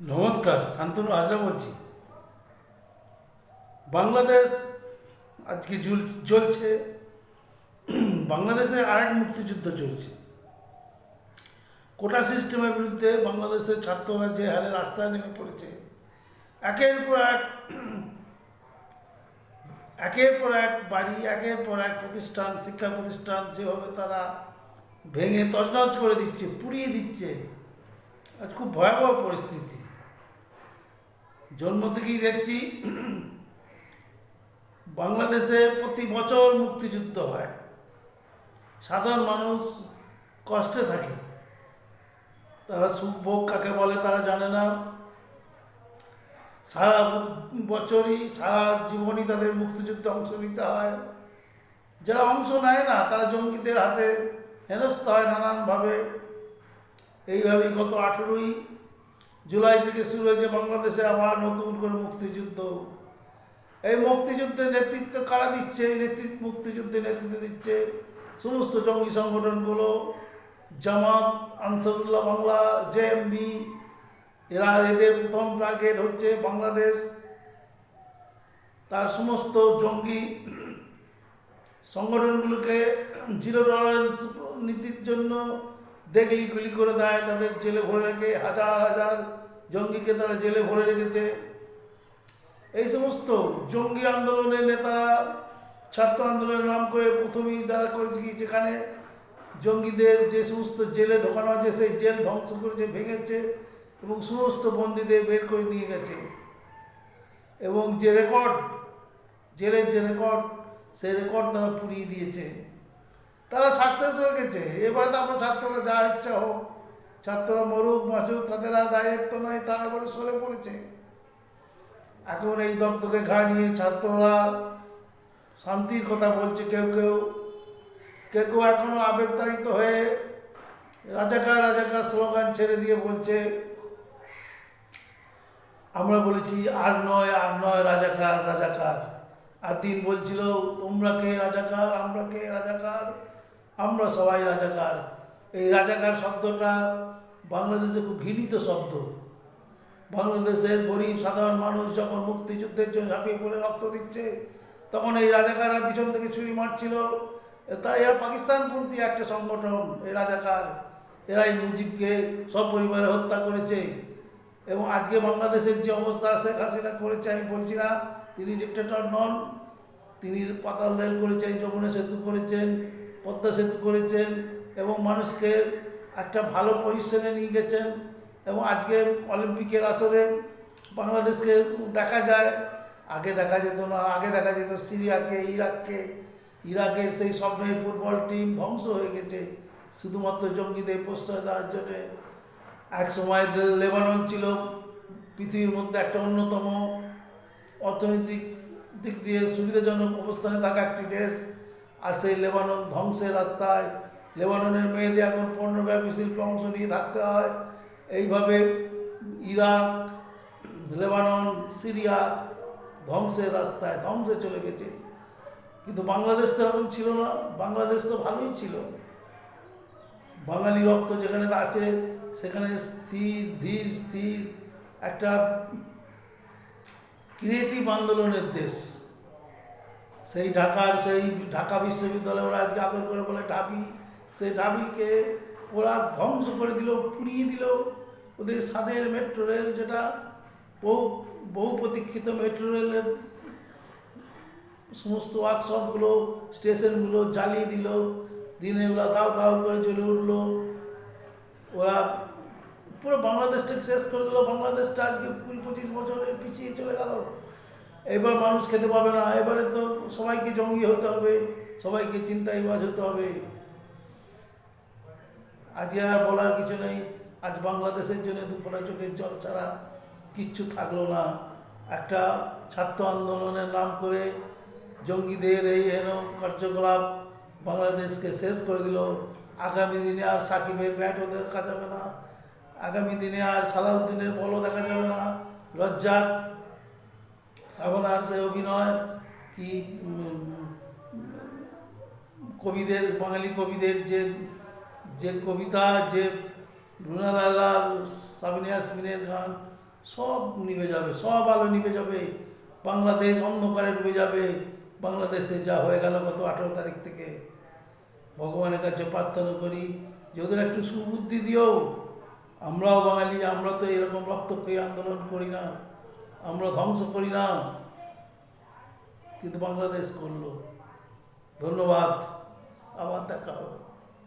নমস্কার, শান্তনু হাজরা বলছি। বাংলাদেশ আজকে জ্বলছে বাংলাদেশে আরেক মুক্তিযুদ্ধ চলছে। কোটা সিস্টেমের বিরুদ্ধে বাংলাদেশের ছাত্ররা যে হারে রাস্তায় নেমে পড়েছে। একের পর এক, একের পর এক বাড়ি, একের পর এক প্রতিষ্ঠান, শিক্ষা প্রতিষ্ঠান যেভাবে তারা ভেঙে তছনছ করে দিচ্ছে, পুড়িয়ে দিচ্ছে। আজ খুব ভয়াবহ পরিস্থিতি। জন্ম থেকেই দেখছি, বাংলাদেশে প্রতি বছর মুক্তিযুদ্ধ হয়। সাধারণ মানুষ কষ্টে থাকে। তারা সুখ ভোগ কাকে বলে তারা জানে না। সারা বছরই, সারা জীবনই তাদের মুক্তিযুদ্ধে অংশ নিতে হয়। যারা অংশ নেয় না, তারা জঙ্গিদের হাতে হেনস্থ হয় নানানভাবে। এইভাবেই গত আঠেরোই জুলাই থেকে শুরু হয়েছে বাংলাদেশে আবার নতুন করে মুক্তিযুদ্ধ। এই মুক্তিযুদ্ধের নেতৃত্ব কারা দিচ্ছে? নেতৃত্ব মুক্তিযুদ্ধে নেতৃত্ব দিচ্ছে সমস্ত জঙ্গি সংগঠনগুলো। জামাত, আনসারুল্লাহ বাংলা জেএমবি এরা এদের প্রথম টার্গেট হচ্ছে বাংলাদেশ। তার সমস্ত জঙ্গি সংগঠনগুলোকে জিরো টলারেন্স নীতির জন্য দেখলি, গুলি করে দেয়, তাদের জেলে ভরে রেখে, হাজার হাজার জঙ্গিকে তারা জেলে ভরে রেখেছে। এই সমস্ত জঙ্গি আন্দোলনের নেতারা, ছাত্র আন্দোলনের নাম করে প্রথমেই তারা করেছে কি, যেখানে জঙ্গিদের যে সমস্ত জেলে ঢোকানো আছে, সেই জেল ধ্বংস করেছে ভেঙেছে এবং সমস্ত বন্দীদের বের করে নিয়ে গেছে। এবং যে রেকর্ড, জেলের যে রেকর্ড, সেই রেকর্ড তারা পুড়িয়ে দিয়েছে। তারা সাকসেস হয়ে গেছে। এবার তারপর ছাত্ররা যা ইচ্ছা হোক, ছাত্ররা মরুক মাসুক তাদের আর দায়িত্ব নাই, তারা এবারে সরে পড়েছে। এখন এই দপ্তকে ঘা নিয়ে ছাত্ররা শান্তির কথা বলছে কেউ কেউ। কেউ কেউ এখনও আবেগতাড়িত হয়ে রাজাকার রাজাকার স্লোগান ছেড়ে দিয়ে বলছে, আমরা বলেছি, আর নয় আর নয় রাজাকার রাজাকার। আর দিন বলছিল, তোমরা কে রাজাকার, আমরা কে রাজাকার? আমরা সবাই রাজাকার। এই রাজাকার শব্দটা বাংলাদেশে খুব ঘৃণিত শব্দ। বাংলাদেশের গরিব, সাধারণ মানুষ যখন মুক্তিযুদ্ধের জন্য ঝাঁপিয়ে পড়ে, রক্ত দিচ্ছে, তখন এই রাজাকাররা পিছন থেকে ছুরি মারছিল। তাই এরা পাকিস্তানপন্থী একটা সংগঠন, এই রাজাকার। এরাই মুজিবকে সব পরিবারে হত্যা করেছে। এবং আজকে বাংলাদেশের যে অবস্থা, শেখ হাসিনা করেছে, আমি বলছি না, তিনি ডিক্টেটর নন, তিনি পাতাল রেল করেছেন যমুনা সেতু করেছেন। পদ্মা সেতু করেছেন এবং মানুষকে একটা ভালো পজিশনে নিয়ে গেছেন এবং আজকে অলিম্পিকের আসরে বাংলাদেশকে দেখা যায়। আগে দেখা যেত না, আগে দেখা যেত সিরিয়াকে, ইরাককে। ইরাকের সেই স্বপ্নের ফুটবল টিম ধ্বংস হয়ে গেছে, শুধুমাত্র জঙ্গিদের প্রশ্রয় দেওয়ার জন্যে। এক সময় লেবানন ছিল, পৃথিবীর মধ্যে একটা অন্যতম অর্থনৈতিক দিক দিয়ে সুবিধাজনক অবস্থানে থাকা একটি দেশ। আর সেই লেবানন ধ্বংসের রাস্তায় লেবাননের মেয়েদের এখন পণ্যব্যাপী শিল্পে অংশ নিয়ে থাকতে হয়। এইভাবে ইরাক, লেবানন, সিরিয়া ধ্বংসের রাস্তায় ধ্বংসে চলে গেছে। কিন্তু বাংলাদেশ তো এরকম ছিল না। বাংলাদেশ তো ভালোই ছিল। বাঙালি রক্ত যেখানে আছে, সেখানে স্থির, ধীর, স্থির একটা ক্রিয়েটিভ আন্দোলনের দেশ। সেই ঢাকার সেই ঢাকা বিশ্ববিদ্যালয় ওরা আজকে আদর করে বলে ঢাবি সেই ঢাবিকে ওরা ধ্বংস করে দিল, পুড়িয়ে দিল। ওদের স্বাদের মেট্রো রেল যেটা, বহু বহু প্রতীক্ষিত মেট্রো রেলের সমস্ত ওয়ার্কশপগুলো, স্টেশনগুলো জ্বালিয়ে দিল। দিনে ওরা দাও দাও করে জ্বলে উঠল। ওরা পুরো বাংলাদেশটাকে শেষ করে দিল। বাংলাদেশটা আজকে কুড়ি পঁচিশ বছরের পিছিয়ে চলে গেল। এবার মানুষ খেতে পাবে না, এবারে তো সবাইকে জঙ্গি হতে হবে, সবাইকে চিন্তাইবাজ হতে হবে। আজকে আর বলার কিছু নেই, আজ বাংলাদেশের জন্য দুপুরা চোখের জল ছাড়া কিচ্ছু থাকল না। একটা ছাত্র আন্দোলনের নাম করে জঙ্গিদের এই হেন কার্যকলাপ বাংলাদেশকে শেষ করে দিল। আগামী দিনে আর সাকিবের ব্যাটও দেখা যাবে না, আগামী দিনে আর সালাউদ্দিনের বলও দেখা যাবে না। রজ্জাক সাবনার সে অভিনয়, কি কবিদের, বাঙালি কবিদের যে যে কবিতা, যে রুনালালা সাবিনা ইয়াসমিনের গান, সব নিভে যাবে, সব আলো নিভে যাবে। বাংলাদেশ অন্ধকারে ডুবে যাবে। বাংলাদেশে যা হয়ে গেল গত আঠেরো তারিখ থেকে। ভগবানের কাছে প্রার্থনা করি যে ওদের একটু সুবুদ্ধি দিও। আমরাও বাঙালি, আমরা তো এরকম রক্তক্ষয়ী আন্দোলন করি না। আমরা ধ্বংস করি না কিন্তু বাংলাদেশ করল। ধন্যবাদ। আবার দেখা হবে।